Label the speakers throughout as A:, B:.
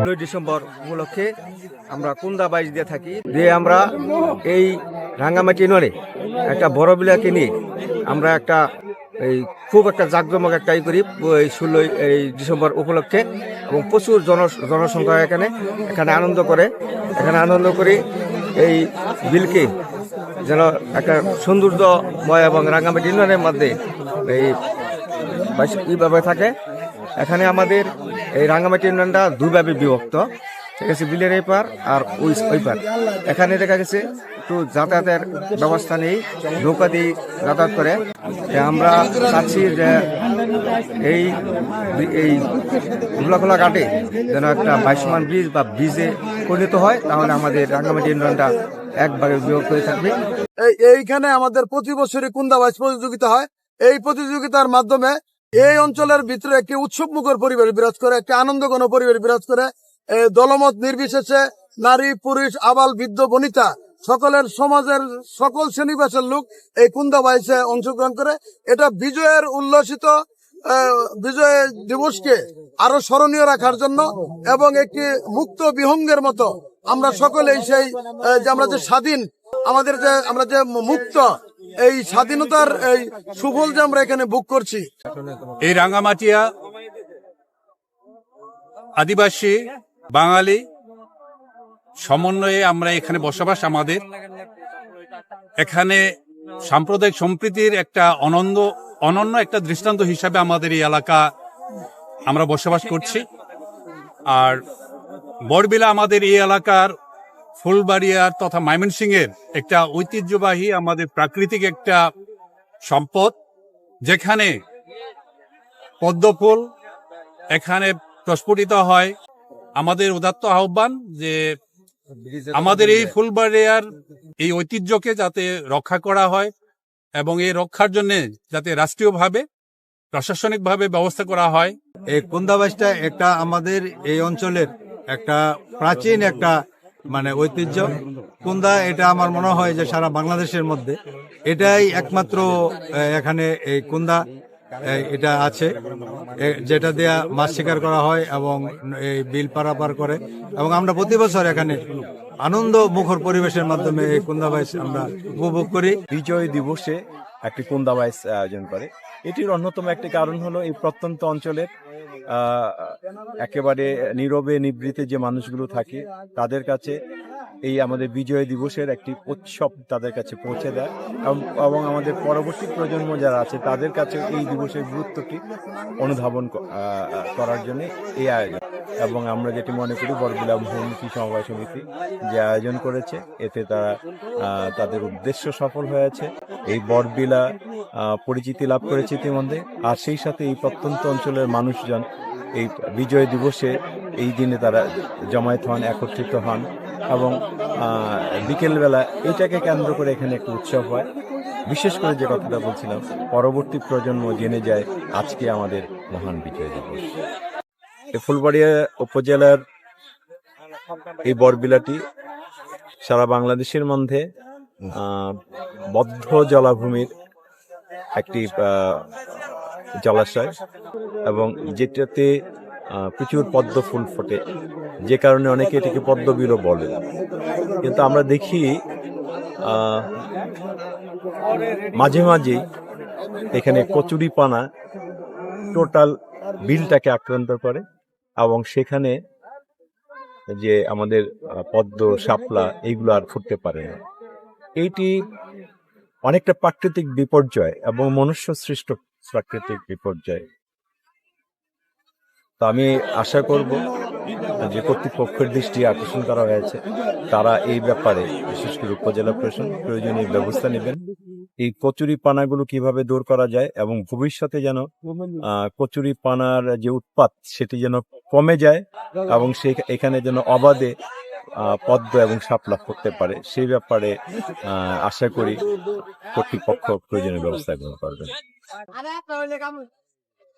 A: ষোলোই ডিসেম্বর উপলক্ষে আমরা কুন্দা বাইশ দিয়ে থাকি। দিয়ে আমরা এই রাঙ্গামাটি নড়ে একটা বড় বিলাকে নিয়ে আমরা একটা এই খুব একটা জাঁকজমক একটা ই করি, এই ষোলোই, এই ডিসেম্বর উপলক্ষে এবং প্রচুর জন, জনসংখ্যা এখানে এখানে আনন্দ করে, এখানে আনন্দ করি এই বিলকে যেন একটা সৌন্দর্যময় এবং রাঙ্গামাটি ইউনিয়নের মধ্যে এই এইভাবে থাকে। এখানে আমাদের এই রাঙ্গামাটি ইউনিয়নটা দুভাবে বিভক্ত। ঠিক আছে বিলের এই পার আর ওই ওই পার। এখানে দেখা গেছে একটু যাতায়াতের ব্যবস্থা নেই, নৌকা দিয়ে যাতায়াত করে। আমরা চাচ্ছি যে এই এই খোলা ঘাটে যেন একটা বাইশমান ব্রিজ বা ব্রিজে পরিণত হয়, তাহলে আমাদের রাঙ্গামাটি ইউনিয়নটা একবারে বিভক্ত হয়ে থাকবে।
B: এই- এইখানে আমাদের প্রতি বছরই কুন্দাবাজ প্রতিযোগিতা হয়। এই প্রতিযোগিতার মাধ্যমে এই অঞ্চলের ভিতরে একটি উৎসব মুখর পরিবেশ বিরাজ করে, একটি আনন্দঘন পরিবেশ বিরাজ করে। দলমত নির্বিশেষে নারী, পুরুষ, আবাল, বৃদ্ধ, বনিতা সকলের সমাজের সকল শ্রেণীবাসের লোক এই কুন্দাবাইসে অংশগ্রহণ করে। এটা বিজয়ের উল্লসিত বিজয় দিবসকে আরও স্মরণীয় রাখার জন্য এবং একটি মুক্ত বিহঙ্গের মতো আমরা সকলেই সেই যে আমরা যে স্বাধীন, আমাদের যে, আমরা যে মুক্ত এই স্বাধীনতার এই সুফল যে আমরা এখানে বুক করছি।
C: এই রাঙ্গামাটিয়া আদিবাসী, বাঙালি সমন্বয়ে আমরা এখানে বসবাস আমাদের। এখানে সাম্প্রদায়িক সম্প্রীতির একটা অনন্য অনন্য একটা দৃষ্টান্ত হিসাবে আমাদের এই এলাকা আমরা বসবাস করছি। আর বড়বিলা আমাদের এই এলাকার ফুলবাড়িয়ার তথা ময়মনসিংহের একটা ঐতিহ্যবাহী আমাদের প্রাকৃতিক একটা সম্পদ, যেখানে পদ্মফুল এখানে প্রস্ফুটিত হয়। আমাদের উদাত্ত আহ্বান যে আমাদের এই ফুলবাড়িয়ার এই ঐতিহ্যকে যাতে রক্ষা করা হয় এবং এই রক্ষার জন্য যাতে রাষ্ট্রীয়ভাবে, প্রশাসনিকভাবে ব্যবস্থা করা হয়।
D: এই কুন্দাবাসটা একটা আমাদের এই অঞ্চলের একটা প্রাচীন একটা মানে ঐতিহ্য। কুন্দা, এটা আমার মনে হয় যে সারা বাংলাদেশের মধ্যে। এটাই একমাত্র এখানে এই কুন্দা এটা আছে। যেটা দেয়া মাছ শিকার করা হয় এবং এই বিল পারাপার করে। এবং আমরা প্রতি বছর এখানে আনন্দ মুখর পরিবেশের মাধ্যমে এই কুন্দাবাইশ আমরা উপভোগ করি।
E: বিজয় দিবসে একটি কুন্দাবাইস আয়োজন করে। এটির অন্যতম একটি কারণ হলো এই প্রত্যন্ত অঞ্চলের একেবারে নীরবে নিবৃতে যে মানুষগুলো থাকে তাদের কাছে এই আমাদের বিজয় দিবসের একটি উৎসব তাদের কাছে পৌঁছে দেয়। এবং- আমাদের পরবর্তী প্রজন্ম যারা আছে, তাদের কাছে এই দিবসের গুরুত্বটি অনুধাবন করার জন্য এই আয়োজন। এবং আমরা যেটি মনে করি বরগুলা বহুমুখী সমবায় সমিতি যে আয়োজন করেছে, এতে তারা তাদের উদ্দেশ্য সফল হয়েছে। এই বরবিলা পরিচিতি লাভ করেছে ইতিমধ্যে। আর সেই সাথে এই প্রত্যন্ত অঞ্চলের মানুষজন এই বিজয় দিবসে এই দিনে তারা জমায়েত হন, একত্রিত হন। এবং বিকেলবেলা এটাকে কেন্দ্র করে এখানে একটি উৎসব হয়। বিশেষ করে যে কথাটা বলছিলাম, পরবর্তী প্রজন্ম জেনে যায় আজকে আমাদের মহান বিজয় দিবস। ফুলবাড়িয়া উপজেলার এই বরবিলাটি সারা বাংলাদেশের মধ্যে বদ্ধ জলাভূমির একটি জলাশয় এবং যেটাতে প্রচুর পদ্ম ফুল ফোটে। যে কারণে অনেকে এটাকে পদ্মবিলও বলে কিন্তু আমরা দেখি মাঝে মাঝেই এখানে কচুরি পানা টোটাল বিলটাকে আক্রান্ত করে এবং সেখানে যে আমাদের পদ্ম, শাপলা এইগুলো আর ফুটতে পারে না। এইটি অনেকটা প্রাকৃতিক বিপর্যয় এবং মনুষ্য সৃষ্ট প্রাকৃতিক বিপর্যয়। তো আমি আশা করব যে কর্তৃপক্ষের দৃষ্টি আকর্ষণ করা হয়েছে। তারা এই ব্যাপারে বিশেষ করে উপজেলা প্রশাসন প্রয়োজনীয় ব্যবস্থা নেবেন। এই কচুরি পানাগুলো কীভাবে দূর করা যায় এবং ভবিষ্যতে যেন কচুরি পানার যে উৎপাত সেটি যেন কমে যায় এবং সে এখানে যেন অবাধে পদ্ম এবং শাপলা করতে পারে সেই ব্যাপারে আশা করি কর্তৃপক্ষ প্রয়োজনীয় ব্যবস্থা গ্রহণ করবেন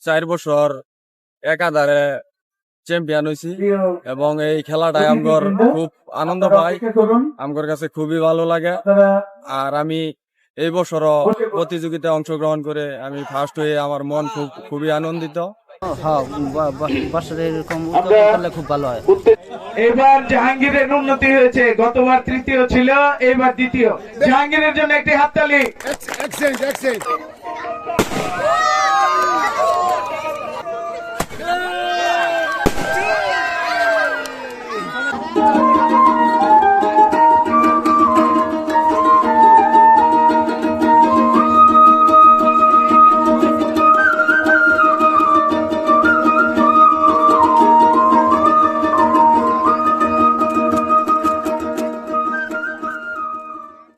F: চার বছর একাধারে চ্যাম্পিয়ন হয়েছি এবং এই খেলাটায় আমগর খুব আনন্দ পাই। আমগর কাছে খুবই ভালো লাগে। আর আমি এই বছরও প্রতিযোগিতায় অংশগ্রহণ করে আমি ফার্স্ট হয়ে আমার মন খুব, খুবই আনন্দিত।
G: হ্যাঁ এরকম করলে খুব ভালো হয়।
H: এবার জাহাঙ্গীরের উন্নতি হয়েছে গতবার তৃতীয় ছিল এবার দ্বিতীয়। জাহাঙ্গীরের জন্য একটি হাততালি।
B: Excellent exchange